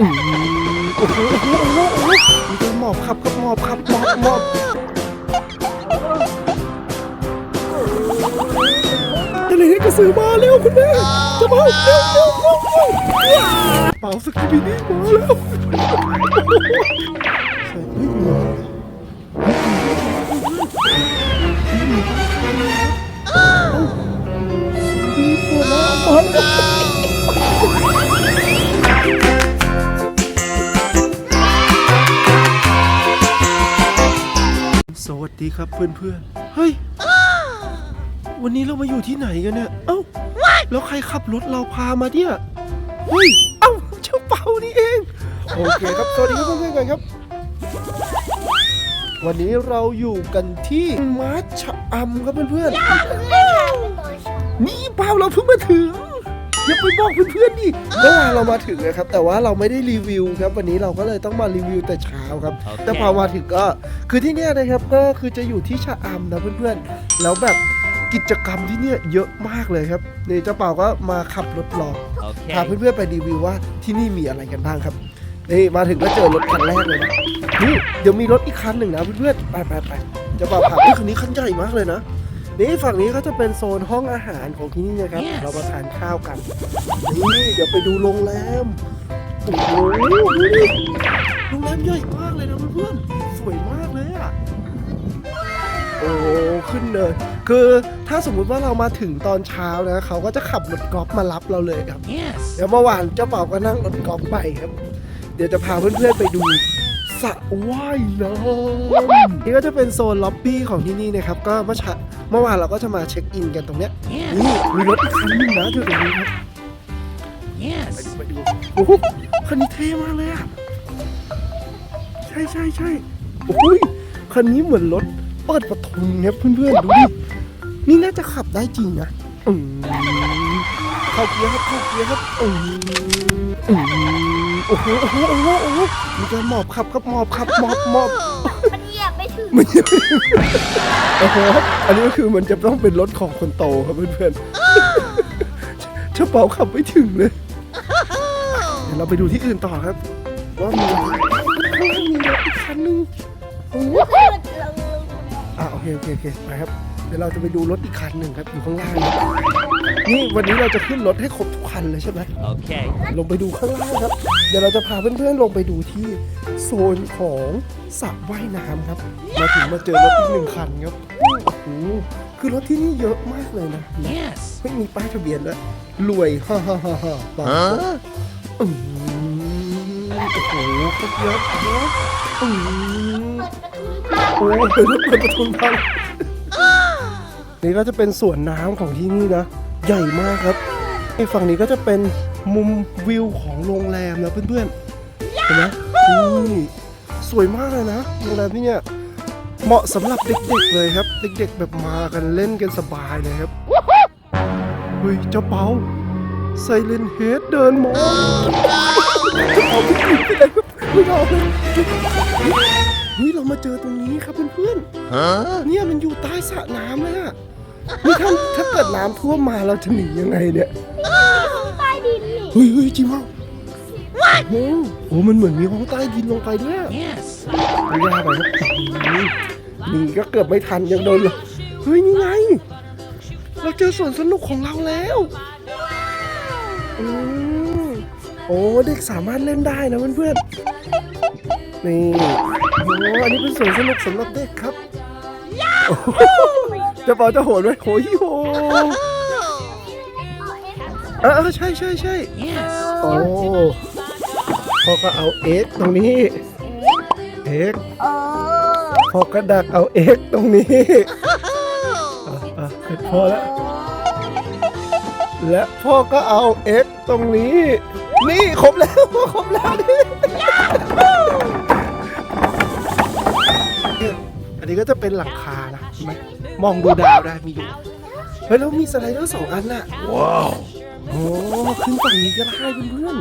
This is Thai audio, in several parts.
อืมโอ้โหโอ้โหโอ้โหโอ้โหมีการหมอบครับครับหมอบครับหมอบหมอบทะเลกระสือมาเร็วคุณแม่จะมาเร็วเร็วเร็วเร็วเป่าสกิบินี่มาแล้วใส่ไม่หมดมีปวดมามาแล้ว สวัสดีครับเพื่อนๆเฮ้ย วันนี้เรามาอยู่ที่ไหนกันเนี่ย เอ้า แล้วใครขับรถเราพามาเนี่ยเฮ้ย เอ้าเจ้าเป่านี่เอง โอเคครับสวัสดีครับเพื่อนๆกันครับ วันนี้เราอยู่กันที่มาร์ชะอำครับเพื่อนๆนี่เปล่าเราเพิ่งมาถึง อย่าไปบอกเพื่อนๆดิเมื่อวานเรามาถึงนะครับ แต่ว่าเราไม่ได้รีวิวครับ วันนี้เราก็เลยต้องมารีวิวแต่เช้าครับโอเคแต่พอมาถึงก็คือที่เนี่ยนะครับก็คือจะอยู่ที่ชะอำนะเพื่อนๆ แล้วแบบกิจกรรมที่เนี่ยเยอะมากเลยครับนี่เจ้าเป่าก็มาขับรถรอโอเคพาเพื่อนๆไปรีวิวว่าที่นี่มีอะไรกันบ้างครับนี่มาถึงก็เจอรถคันแรกเลยนะนี่เดี๋ยวมีรถอีกคันหนึ่งนะเพื่อนๆไปไปไปเจะเป่าพาไปคันนี้คันใหญ่มากเลยนะ นี่ฝั่งนี้ก็จะเป็นโซนห้องอาหารของที่นี่นะครับ เรามาทานข้าวกันนี่เดี๋ยวไปดูโรงแรมโอ้โหดูดิโรงแรมใหญ่มากเลยนะเพื่อนๆสวยมากเลยอะโอ้โหขึ้นเลย คือถ้าสมมุติว่าเรามาถึงตอนเช้านะเขาก็จะขับรถกอล์ฟมารับเราเลยครับ yes เดี๋ยวเมื่อวานเจ้าเป่าก็นั่งรถกอล์ฟไปครับ เดี๋ยวจะพาเพื่อนๆไปดู สระว่ายน้ำนี่ก็จะเป็นโซนล็อบบี้ของที่นี่นะครับ ก็เมื่อเช้าเมื่อวานเราก็จะมาเช็คอินกันตรงเนี้ย yes นี่มีรถอีกคันหนึงนะอยู่ตรงนี้ครับ yes ไปดูโอ้โหคันนี้เท่มากเลยอะ ใช่ใช่ใช่โอ้ยคันนี้เหมือนรถเปิดประทุนครับเพื่อนๆ ดูดิ นี่น่าจะขับได้จริงนะ อืมเข้าเกียร์ครับเข้าเกียร์ครับอืมอืมโอ้โหโอ้โหโอ้โหโอ้โหมีการหมอบขับครับหมอบขับหมอบหมอบมันเหยียบไม่ถึง มันยังโอ้โหอันนี้ก็คือมันจะต้องเป็นรถของคนโตครับเพื่อนๆเจ้าเป๋าขับไม่ถึงเลยเดี๋ยวเราไปดูที่อื่นต่อครับว่ามีอะไรข้างล่างมีรถอีกคันนึงโอ้โหลงลงอะโอเคโอเคโอเคไปครับ เดี๋ยวเราจะไปดูรถอีกคันหนึ่งครับอยู่ข้างล่างครับนี่วันนี้เราจะขึ้นรถให้ครบทุกคันเลยใช่ไหมโอเค ลงไปดูข้างล่างครับ เดี๋ยวเราจะพาเพื่อนๆลงไปดูที่โซนของสระว่ายน้ำครับ มาถึงมาเจอรถอีกหนึ่งคันครับโอ้โหคือรถที่นี่เยอะมากเลยนะ yes ไม่มีป้ายทะเบียนด้วยรวยฮ่าฮ่าฮ่าฮ่าบ้าอืมโอ้โหก็เยอะเยอะอืมโอ้ยรถเปิดประทุนพัง นี่ก็จะเป็นสวนน้ำของที่นี่นะ ใหญ่มากครับไอฝั่งนี้ก็จะเป็นมุมวิวของโรงแรมนะเพื่อนๆเห็นไหมนี่สวยมากเลยนะโรงแรมที่เนี่ยเหมาะสำหรับเด็กๆเลยครับ เด็กๆแบบมากันเล่นกันสบายเลยครับเฮ้ยเจ้าเปาไซเลนเฮดเดินมองเจ้าเปาไม่ไปไหนครับไม่ยอมเลย เฮ้ยเรามาเจอตรงนี้ครับเพื่อนๆเนี่ยมันอยู่ใต้สระน้ำเลยอะนี่ถ้าถ้าเกิดน้ำท่วมมาเราจะหนียังไงเนี่ยใต้ดินนี่เฮ้ยเฮ้ยจริงเปล่าโอ้โหโอ้มันเหมือนมีห้องใต้ดินลงไปด้วยอะ yes ไม่ยากไปครับนี่นี่ก็เกือบไม่ทันยังโดนเลยเฮ้ยนี่ไง เราเจอสวนสนุกของเราแล้วอืมโอ้เด็กสามารถเล่นได้นะเพื่อนๆนี่ โอ้อันนี้เป็นสวนสนุกสำหรับเด็กครับโอ้โหจะเป่าจะโหนไหมโหยโหเออเออใช่ใช่ใช่ yes โอ้พ่อก็เอาเอ็กตรงนี้เอ็กเออพ่อก็ดักเอาเอ็กตรงนี้อะอะเสร็จพอแล้วและพ่อก็เอาเอ็กตรงนี้ นี่ครบแล้วครบแล้วนี่ ก็จะเป็นหลังคานะเห็นไหมมองดูดาวได้มีดูเฮ้ยแล้วมีสไลเดอร์สองอันน่ะว้าวโอ้ขึ้นฝั่งนี้ก็ได้เพื่อน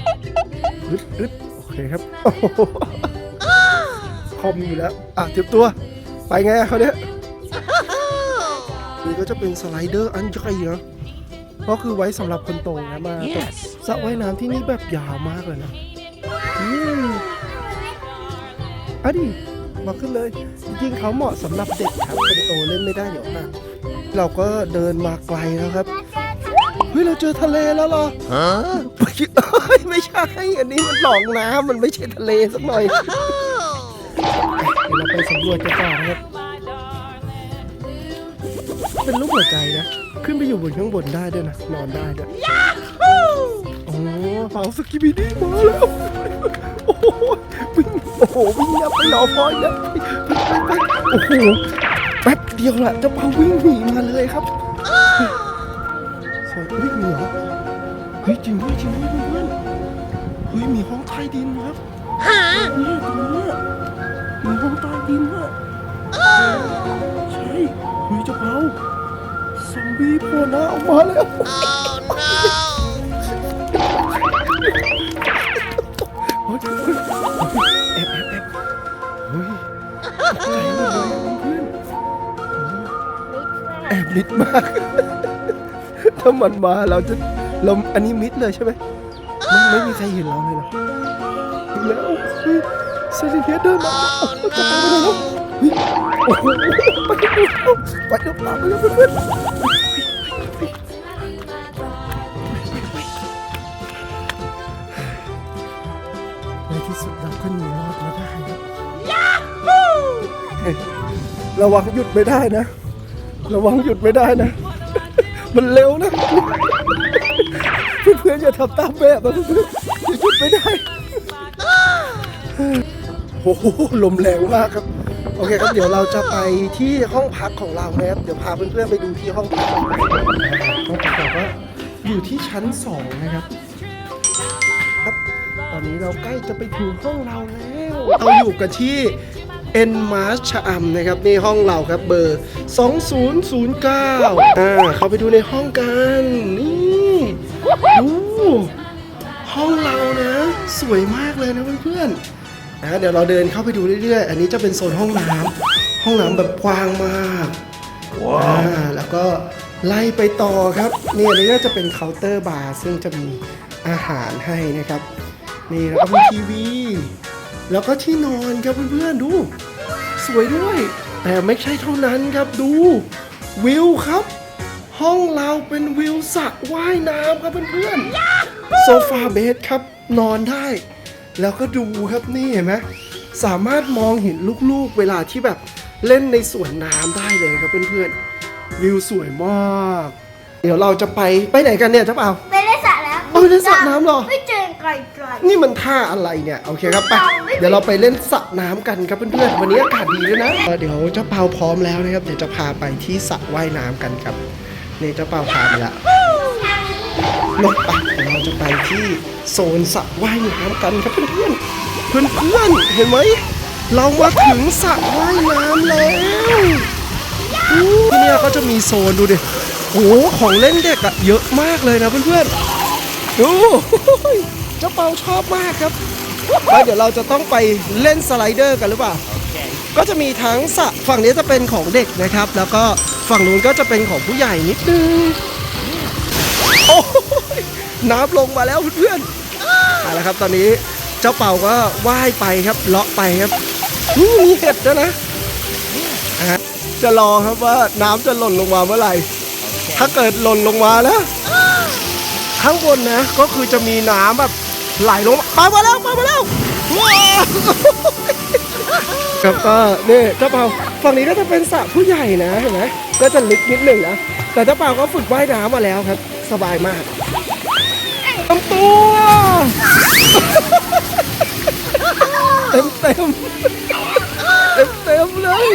ๆอึดอึดโอเคครับโอ้โหคอมอยู่แล้วอะเตรียมตัว ไปไงอะเขาวเนี้ยนี่ก็จะเป็นสไลเดอร์อันใหญ่นะก็คือไว้สำหรับคนโตนะมา yes สระว่ายน้ำที่นี่แบบยาวมากเลยนะอืมอะดิ มาขึ้นเลย จริงๆเขาเหมาะสำหรับเด็กครับคนโตเล่นไม่ได้เดี๋ยวค่ะเราก็เดินมาไกลแล้วครับเฮ้ยเราเจอทะเลแล้วเหรอ Huh? ไม่ใช่เอ้ยไม่ใช่ อันนี้มันหนองน้ำมันไม่ใช่ทะเลสักหน่อยเดี๋ยวเราไปสำรวจกันต่อนะครับ เป็นรูปหัวใจนะ ขึ้นไปอยู่บนข้างบนได้ด้วยนะ นอนได้ด้วยโอ้เผาสกิบิดี้มาแล้ว โอ้โหวิ่งโอ้โหวิ่งยับไปรอพอยนะไปไปไปโอ้โหแป๊บเดียวแหละเจะเผาวิ่งหนีมาเลยครับสวยวิ่งเหรอเฮ้ยจริงด้วยจริงด้วยเพื่อนๆเฮ้ยมีห้องใต้ดินครับเนี่ยตรงเนี้ยมีห้องใต้ดินอะใช่เฮ้ยเจะเผาซอมบี้โผล่หน้าออกมาแล้วโมิดมาก ถ้ามันมาเราจะเราอันนี้มิดเลยใช่ไหมไม่ไม่มีใครเห็นเราเลยเหรอแล้วเฮ้ยเซเลเนียเดินมาโอ้โหจะตามไปไหนแล้วเฮ้ยโอ้โหไปแล้วไปแล้วตามไปแล้วเพื่อนๆในที่สุดเราก็หนีรอดมาได้ครับเฮ้ยระวังหยุดไม่ได้นะ ระวังหยุดไม่ได้นะ มันเร็วนะ เพื่อนๆอย่าทำตามแบบนะเพื่อนๆหยุดไม่ได้โอ้โหลมแรงมากครับ โอเคครับเดี๋ยวเราจะไปที่ห้องพักของเรานะครับ เดี๋ยวพาเพื่อนๆไปดูที่ห้องพักของเราห้องพักแบบว่าอยู่ที่ชั้นสองนะครับ ครับ ตอนนี้เราใกล้จะไปถึงห้องเราแล้ว เราอยู่กันที่ เอ็นมาร์ชะอำนะครับนี่ห้องเราครับเบอร์ 2009อ่าเข้าไปดูในห้องกันนี่ดูห้องเรานะ สวยมากเลยนะเพื่อนๆนะเดี๋ยวเราเดินเข้าไปดูเรื่อยๆ อันนี้จะเป็นโซนห้องน้ำห้องน้ำแบบกว้างมากว้าวแล้วก็ไล่ไปต่อครับนี่อันนี้ก็จะเป็นเคาน์เตอร์บาร์ซึ่งจะมีอาหารให้นะครับนี่แล้วก็มีทีวี แล้วก็ที่นอนครับเพื่อนๆดู สวยด้วย แต่ไม่ใช่เท่านั้นครับดู วิวครับ ห้องเราเป็นวิวสระว่ายน้ำครับเพื่อนๆโซฟาเบดครับนอนได้ แล้วก็ดูครับนี่เห็นไหมสามารถมองเห็นลูกๆ เวลาที่แบบเล่นในสวนน้ำได้เลยครับเพื่อนๆ วิวสวยมาก เดี๋ยวเราจะไปไปไหนกันเนี่ยเจ้าเปล่าไม่ได้สระแล้วเอาไม่ได้สระน้ำเหรอ ไม่เจอไกลไกล นี่มันท่าอะไรเนี่ย โอเคครับไปเดี๋ยวเราไปเล่นสระน้ำกันครับเพื่อนๆวันนี้อากาศดีด้วยนะเออเดี๋ยวเจ้าเปาพร้อมแล้วนะครับเดี๋ยวจะพาไปที่สระว่ายน้ำกันครับนี่เจ้าเปาพาไปละลงไปเดี๋ยวเราจะไปที่โซนสระว่ายน้ำกันครับเพื่อนๆเพื่อนๆเห็นไหมเรามาถึงสระว่ายน้ำแล้วอู้ที่เนี่ยก็จะมีโซนดูดิโอ้โหของเล่นเด็กอะเยอะมากเลยนะเพื่อนๆ ดูเจ้าเปาชอบมากครับแล้วเดี๋ยวเราจะต้องไปเล่นสไลเดอร์กันหรือเปล่า ก็จะมีทั้งสระฝั่งนี้จะเป็นของเด็กนะครับ แล้วก็ฝั่งนู้นก็จะเป็นของผู้ใหญ่นิดนึงโอ้ยน้ำลงมาแล้วเพื่อนๆเอาละครับ ตอนนี้เจ้าเป่าก็ว่ายไปครับเลาะไปครับมีเห็ดด้วยนะ จะรอครับว่าน้ำจะหล่นลงมาเมื่อไหร่ ถ้าเกิดหล่นลงมานะข้างบนนะก็คือจะมีน้ำแบบ ไหลลงมามาแล้วมามาแล้วครับก็นี่เจ้าเปาฝั่งนี้ก็จะเป็นสระผู้ใหญ่นะเห็นไหมก็จะลึกนิดหนึ่งนะแต่เจ้าเปาก็ฝึกว่ายน้ำมาแล้วครับ สบายมากลำตัวเต็มเต็มเต็มเต็มเลย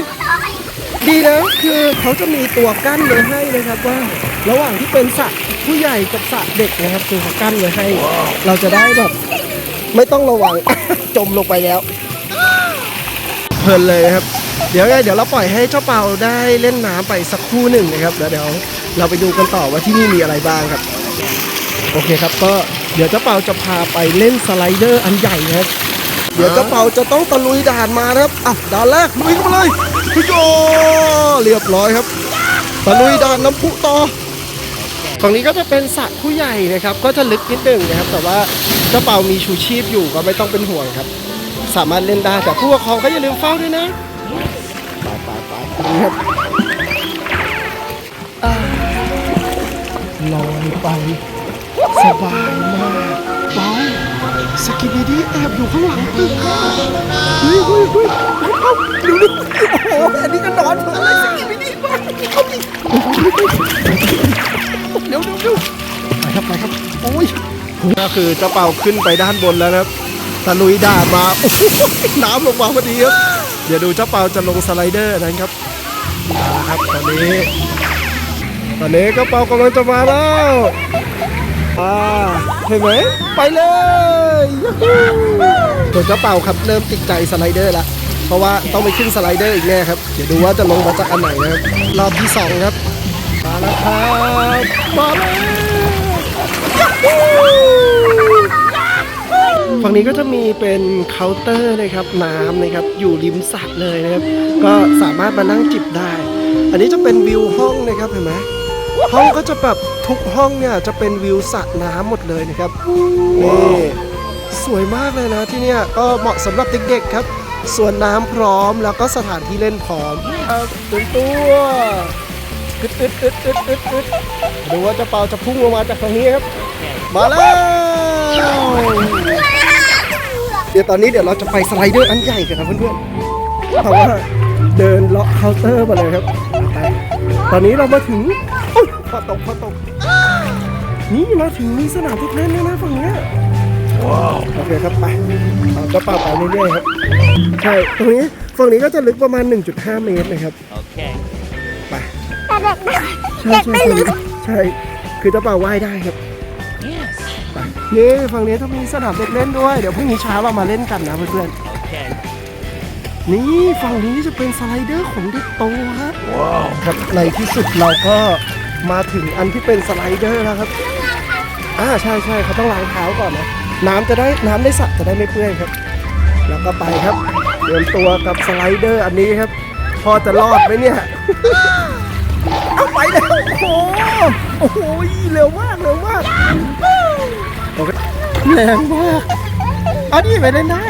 ดีนะคือเขาจะมีตัวกั้นไว้ให้นะครับว่า ระหว่างที่เป็นสระผู้ใหญ่กับสระเด็กนะครับ คือเขากั้นไว้ให้ เราจะได้แบบ ไม่ต้องระวัง จมลงไปแล้วเพลินเลยครับ เดี๋ยวไงเดี๋ยวเราปล่อยให้เจ้าเปาได้เล่นน้ำไปสักครู่หนึ่งนะครับแล้วเดี๋ยวเราไปดูกันต่อว่าที่นี่มีอะไรบ้างครับ โอเคครับก็เดี๋ยวเจ้าเปาจะพาไปเล่นสไลเดอร์อันใหญ่นะครับเดี๋ยวเจ้าเปาจะต้องตะลุยด่านมานะครับอะด่านแรกลุยเข้ามาเลยพี่โจเรียบร้อยครับตะลุยด่านน้ำพุต่อ ตรงนี้ก็จะเป็นสระผู้ใหญ่นะครับ ก็จะลึกนิดหนึงนะครับ แต่ว่าเจ้าเปามีชูชีพอยู่ก็ไม่ต้องเป็นห่วงครับ สามารถเล่นได้แต่ผู้ปกครองก็อย่าลืมเฝ้าด้วยนะไปไปไปครับอ่าลอยไปสบายมากเบาสกินดี้แอบอยู่ข้างหลังตึกค่ะเฮ้ยเฮ้ยเฮ้ยเอาดูดิโอ้โหอันนี้ก็นอนเลยสกินดี้มากเอาดิ เร็วเร็วเร็วไปครับไปครับโอ้ยก็คือเจ้าเป่าขึ้นไปด้านบนแล้วนะครับตะลุยด่านมาโอ้โหน้ำลงมาพอดีครับเดี๋ยวดูเจ้าเปาจะลงสไลเดอร์นะครับมาแล้วครับตอนนี้ตอนนี้เจ้าเปากำลังจะมาแล้วอ่าเห็นไหมไปเลยยูฮูส่วนเจ้าเปาครับเริ่มติดใจสไลเดอร์ละเพราะว่าต้องไปขึ้นสไลเดอร์อีกแน่ครับเดี๋ยวดูว่าจะลงมาจากอันไหนนะครับรอบที่สองครับมา แล้วครับมาแล้วฝั่งนี้ก็จะมีเป็นเคาน์เตอร์นะครับน้ำนะครับอยู่ริมสระเลยนะครับ ก็สามารถมานั่งจิบได้ อันนี้จะเป็นวิวห้องนะครับเห็นไหมห้องก็จะแบบทุกห้องเนี่ยจะเป็นวิวสระน้ำหมดเลยนะครับนี่สวยมากเลยนะที่เนี่ยก็เหมาะสำหรับเด็กๆครับส่วนน้ำพร้อมแล้วก็สถานที่เล่นพร้อมครับตัว อึดอึดอึดอึดอึดอึดดูว่าจะเปาจะพุ่งลงมาจากทางนี้ครับ มาแล้วเดี๋ยวตอนนี้เดี๋ยวเราจะไปสไลเดอร์อันใหญ่กันครับเพื่อนๆแต่ว่าเดินเลาะเคาน์เตอร์มาเลยครับไปตอนนี้เรามาถึงอุ๊ยพอตกพอตก นี่มาถึงมีสนามทุกเล่นแล้วนะฝั่งนี้โอเคครับไปเอากระเป๋าไปเรื่อยๆครับ ใช่ ตรงนี้ฝั่งนี้ก็จะลึกประมาณ 1.5 เมตรนะครับ Okay. ไป แต่เด็กไม่ใช่ใช่ฝั่งนี้ใช่ คือเจ้าเป่าว่ายได้ครับ Yes. ไปนี่ฝั่งนี้ต้องมีสนามเด็กเล่นด้วย เดี๋ยวพรุ่งนี้เช้าเรามาเล่นกันนะเพื่อนๆ Okay. นี่ฝั่งนี้จะเป็นสไลเดอร์ของเด็กโตครับครับในที่สุดเราก็มาถึงอันที่เป็นสไลเดอร์แล้วครับ อ่าใช่ใช่เขาต้องล้างเท้าก่อนนะ น้ำจะได้น้ำได้สระจะได้ไม่เปื้อนครับ แล้วก็ไปครับเตรียมตัวกับสไลเดอร์อันนี้ครับ พอจะรอดไหมเนี่ยเอา ไปแล้ว โอ้โหโอ้โหเร็วมากเร็วมากโอเคแรงมากอันนี้ไปเล่นได้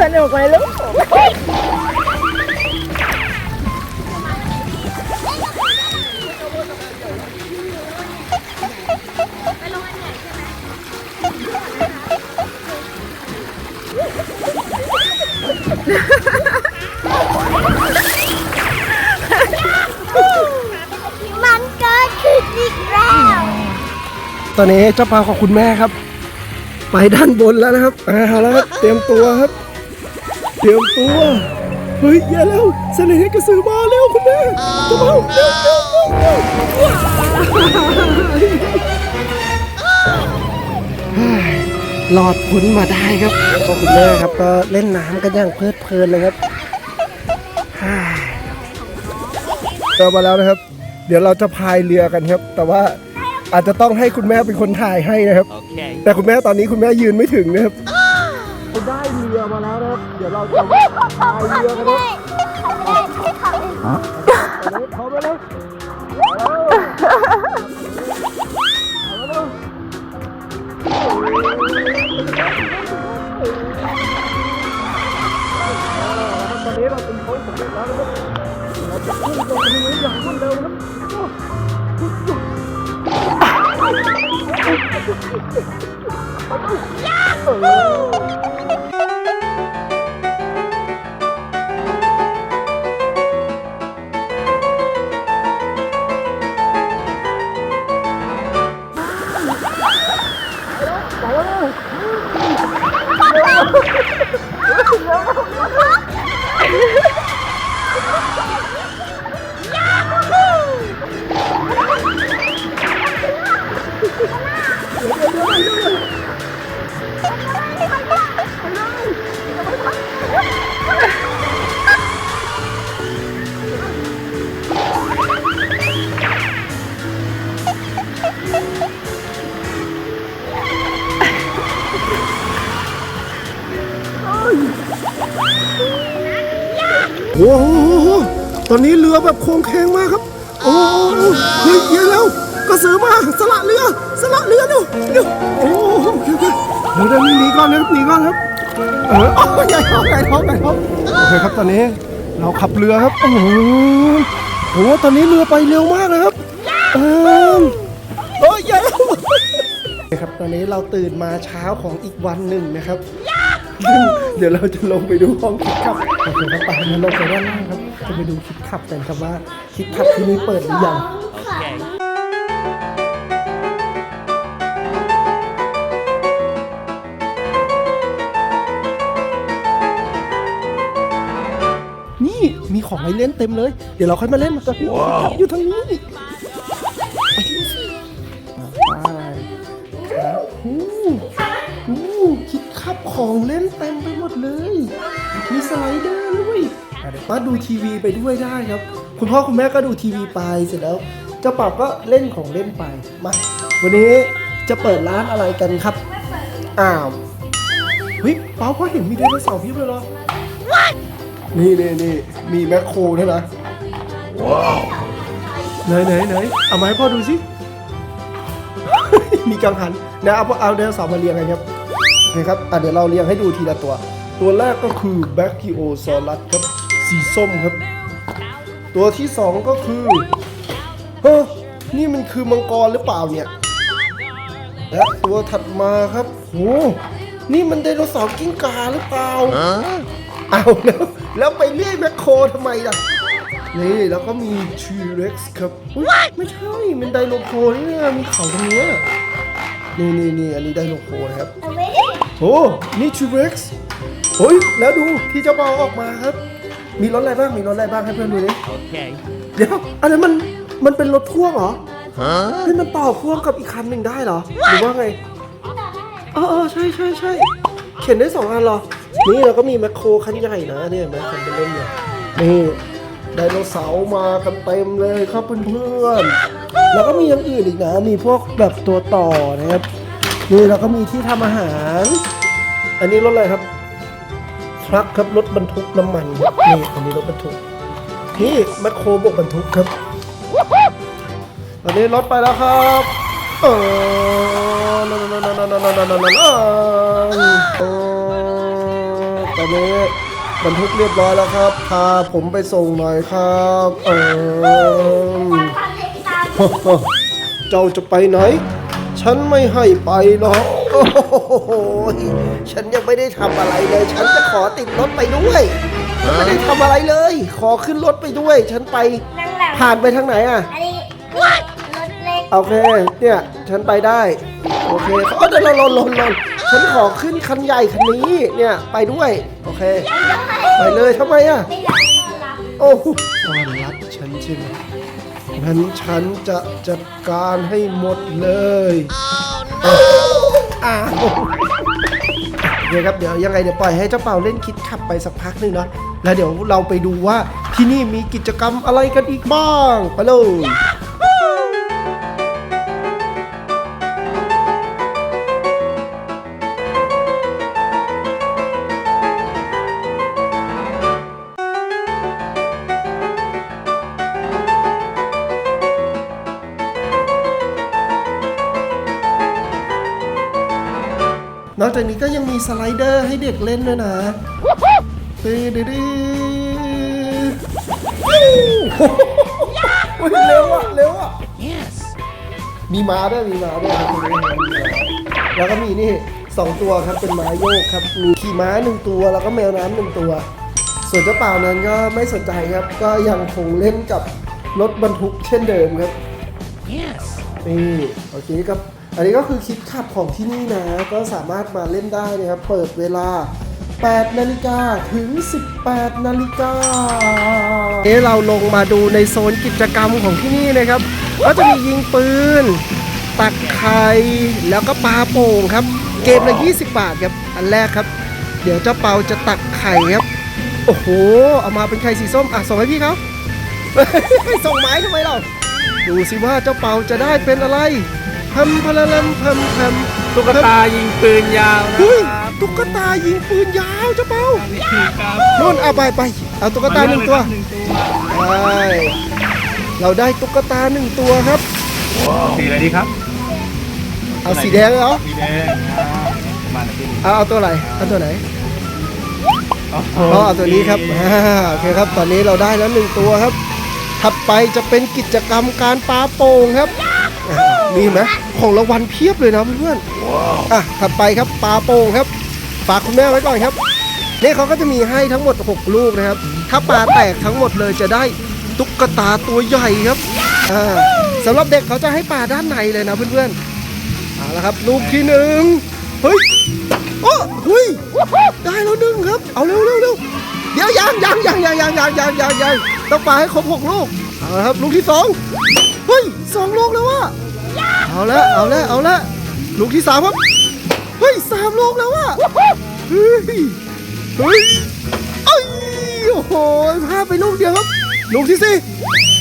สนุกไหมลูก ตอนนี้เจ้าปลาของคุณแม่ครับ ไปด้านบนแล้วนะครับเอาแล้วครับเตรียมตัวครับ เตรียมตัวเฮ้ยอย่าแล้วเสนห์กระสือมาเร็วคุณแม่เจ้าปลาเร็วเร็วเร็วเร็วเฮ้ยรอดพ้นมาได้ครับขอบคุณแม่ครับก็เล่นน้ำกันอย่างเพลิดเพลินเลยครับเฮ้ยเจอมาแล้วนะครับ เดี๋ยวเราจะพายเรือกันครับ แต่ว่า อาจจะต้องให้คุณแม่เป็นคนถ่ายให้นะครับ Okay. แต่คุณแม่ตอนนี้คุณแม่ยืนไม่ถึงนะครับได้เรือมาแล้วนะครับ เดี๋ยวเราจะพายเรือกันนะครับเขาไปเลยตอนนี้เราเป็นโค้งสำเร็จแล้วนะครับเราจะขึ้นลงไปนี้อย่างรวดเร็วนะครับ เตอนนี้เรือแบบโค้งเคงมากครับ โอ้โหเฮ้ยเย็นแล้วก็ซื้อมาสละเรือสละเรือเร็วเร็วโอ้โหโอเคโอเคเดี๋ยวเดี๋ยวหนีก่อนนะครับหนีก่อนครับเออโอ้ยใหญ่ท้องใหญ่ท้องใหญ่ท้องโอเคครับตอนนี้เราขับเรือครับโอ้โหโอ้โหตอนนี้เรือไปเร็วมากเลยครับเออโอ้ยใหญ่แล้วครับตอนนี้เราตื่นมาเช้าของอีกวันหนึ่งนะครับซึ่ง เดี๋ยวเราจะลงไปดูห้องคิดขับโอเคครับไปงั้นลงไปด้านล่างครับ จะไปดูคิดขับกันครับว่าคิดขับที่นี่เปิดหรือยัง Okay. นี่มีของให้เล่นเต็มเลย เดี๋ยวเราค่อยมาเล่นมันกันคิดขับอยู่ทางนี้ ขับของเล่นเต็มไปหมดเลย มีสไลเดอร์ด้วยอะเดี๋ยวป้าดูทีวีไปด้วยได้ครับ คุณพ่อคุณแม่ก็ดูทีวีไปเสร็จแล้วเจ้าปรับก็เล่นของเล่นไป มา วันนี้จะเปิดร้านอะไรกันครับ อ้าวเฮ้ยเปาพ่อเห็นมีไดโนเสาร์เพียบเลยเหรอนี่นี่นี่มีแมคโครด้วยนะไหนไหนไหนเอามาให้พ่อดูสิมีกังหันเดี๋ยวเอาเอาไดโนเสาร์มาเรียงกันครับ โอเคครับอะเดี๋ยวเราเรียงให้ดูทีละตัว ตัวแรกก็คือแบคทีโอซอรัสครับ สีส้มครับ ตัวที่สองก็คือเฮ้อนี่มันคือมังกรหรือเปล่าเนี่ย และตัวถัดมาครับโหนี่มันไดโนเสาร์กิ้งก่าหรือเปล่าเอาแล้วแล้วไปเรียกแมคโครทำไมล่ะนี่แล้วก็มีทีเร็กซ์ครับอุ๊ยไม่ใช่มันไดโนโคนี่นะมีเขาตรงเนี้ยนี่นี่นี่อันนี้ไดโนโคนะครับเอาไว้ โอ้นี่ทีเร็กซ์โอ้ยแล้วดูที่เจะเบาออกมาครับ มีรถอะไรบ้างมีรถอะไรบ้างให้เพื่อนดูดิ Okay. เดี๋ยวอันนั้นมันมันเป็นรถพ่วงเหรอ Huh? เฮ้ยมันต่อพ่วงกับอีกคันหนึ่งได้เหรอหรือว่าไงเออเออใช่ใช่ใช่เข็นได้สองอันเหรอ นี่เราก็มีแมคโครคันใหญ่นะเนี่ยแมคคันเป็นเล่นเนี่ยนี่ไดโนเสาร์มากันเต็มเลยครับเพื่อนๆแล้วก็มีอย่างอื่นอีกนะ มีพวกแบบตัวต่อนะครับ นี่เราก็มีที่ทำอาหาร อันนี้รถอะไรครับ ทรัคครับรถบรรทุกน้ำมันครับนี่อันนี้รถบรรทุก นี่แมคโครบกบรรทุกครับ ตอนนี้รถไปแล้วครับเออนั่นนั่นนั่นนั่นนั่นนั่นนั่นนั่นเออตอนนี้บรรทุกเรียบร้อยแล้วครับ พาผมไปส่งหน่อยครับ เออเจ้าจะไปไหน ฉันไม่ให้ไปหรอกโอ้โหฉันยังไม่ได้ทำอะไรเลย ฉันจะขอติดรถไปด้วยฉันไม่ได้ทำอะไรเลย ขอขึ้นรถไปด้วย ฉันไปนั่งหลังผ่านไปทางไหนอะ อันนี้รถเล็กโอเค เนี่ย ฉันไปได้ โอเคเออเดี๋ยวเราลนลนลนฉันขอขึ้นคันใหญ่คันนี้ เนี่ย ไปด้วย โอเค ไปเลยทำไมอะ ไม่อยากต้อนรับโอ้โหต้อนรับฉันใช่ไหม งั้นฉันจะจัดการให้หมดเลยอ้าวเดี๋ยวครับเดี๋ยวยังไงเดี๋ยวปล่อยให้เจ้าเป่าเล่นคิดขับไปสักพักหนึ่งเนาะแล้วเดี๋ยวเราไปดูว่าที่นี่มีกิจกรรมอะไรกันอีกบ้างไปเลย จากนี้ก็ยังมีสไลเดอร์ให้เด็กเล่นด้วยนะตีดีดีโอ้ยเร็วอะเร็วอะ Yes. มีม้าด้วยมีม้าด้วยครับมีม้ามีม้าแล้วก็มีนี่สองตัวครับเป็นม้าโยกครับมีขี่ม้าหนึ่งตัวแล้วก็แมวน้ำหนึ่งตัว ส่วนเจ้าเปล่านั้นก็ไม่สนใจครับ ก็ยังคงเล่นกับรถบรรทุกเช่นเดิมครับ Yes. นี่โอเคครับ อันนี้ก็คือคลิปขับของที่นี่นะ ก็สามารถมาเล่นได้นะครับ เปิดเวลา 8 นาฬิกาถึง 18 นาฬิกาเอ๊เราลงมาดูในโซนกิจกรรมของที่นี่นะครับ ก็จะมียิงปืน ตักไข่แล้วก็ปลาโป่งครับ เกมละ 20 บาทครับ อันแรกครับ เดี๋ยวเจ้าเปาจะตักไข่ครับ โอ้โห เอามาเป็นไข่สีส้ม อะ ส่งให้พี่เขาส่งไม้ทำไมเรา ดูสิว่าเจ้าเปาจะได้เป็นอะไร พัมพะละลัมพัมพัมตุ๊กตายิงปืนยาวนะเฮ้ยครับตุ๊กตายิงปืนยาวเจ้าเปานี่ครับนู่นเอาไปไปเอาตุ๊กตาหนึ่งตัวหนึ่งตัวใช่เราได้ตุ๊กตาหนึ่งตัวครับ สีอะไรดีครับเอาสีแดงเหรอสีแดงครับมาหน่อยพี่เอาเอาตัวไหนเอาตัวไหนโอ้โหอ๋อเอาตัวนี้ครับอ่าโอเคครับ ตอนนี้เราได้แล้วหนึ่งตัวครับ ถัดไปจะเป็นกิจกรรมการปาโป่งครับ อ่ามีไหมของรางวัลเพียบเลยนะเพื่อนๆอะถัดไปครับปาโป่งครับ ฝากคุณแม่ไว้ก่อนครับนี่เขาก็จะมีให้ทั้งหมด 6 ลูกนะครับ ถ้าปลาแตกทั้งหมดเลยจะได้ตุ๊กตาตัวใหญ่ครับอ่าสำหรับเด็กเขาจะให้ปลาด้านในเลยนะเพื่อนๆเอาละครับ ลูกที่หนึ่งเฮ้ยโอ้เฮ้ยได้แล้วหนึ่งครับ เอาเร็วเร็วเร็วเดี๋ยวยังยังยังยังยังยังยังยังยังต้องปลาให้ครบหกลูกเอาละครับ ลูกที่สอง เฮ้ยสองลูกแล้วว่ะเอาละเอาละเอาละลูกที่สามครับเฮ้ยสามลูกแล้วอะเฮ้ยเฮ้ยเอ้ยโอ้โหพลาดไปลูกเดียวครับ ลูกที่สี่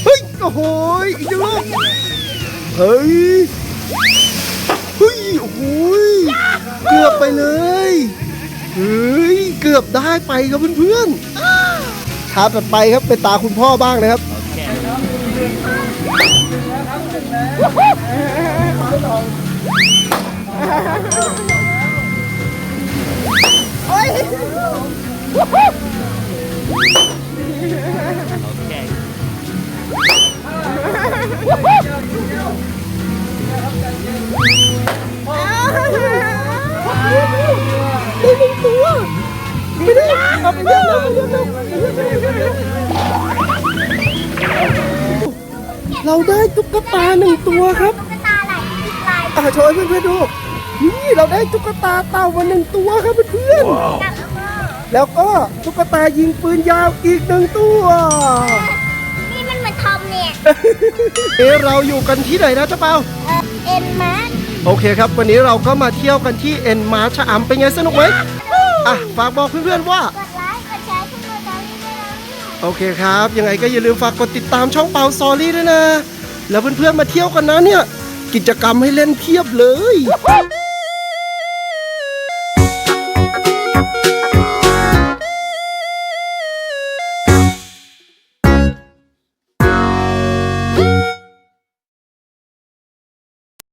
เฮ้ยโอ้โหอีกหนึ่งลูกเฮ้ยเฮ้ยโอ้โหเกือบไปเลยเฮ้ยเกือบได้ไปครับเพื่อนๆท้าถัดไปครับเป็นตาคุณพ่อบ้างนะครับ Đi con cua Đi đi Đi đi Đi đi Đi đi เอาไปเร็วเร็วเร็วเร็วเราได้ตุ๊กตาหนึ่งตัวครับตุ๊กตาไหลติดลายอ่าโชว์ให้เพื่อนๆดู นี่เราได้ตุ๊กตาเต่ามาหนึ่งตัวครับเพื่อนกับๆแล้วก็ตุ๊กตายิงปืนยาวอีกหนึ่งตัว นี่มันเหมือนทอมเนี่ยเอะเราอยู่กันที่ไหนนะเจ้าเปาเออเอ็นมาร์โอเคครับ วันนี้เราก็มาเที่ยวกันที่เอ็นมาร์ชะอำเป็นไงสนุกไหมอะฝากบอกเพื่อนๆว่า โอเคครับ ยังไงก็อย่าลืมฝากกดติดตามช่องเปาซอรี่ด้วยนะ แล้วเพื่อนๆมาเที่ยวกันนะเนี่ย กิจกรรมให้เล่นเพียบเลย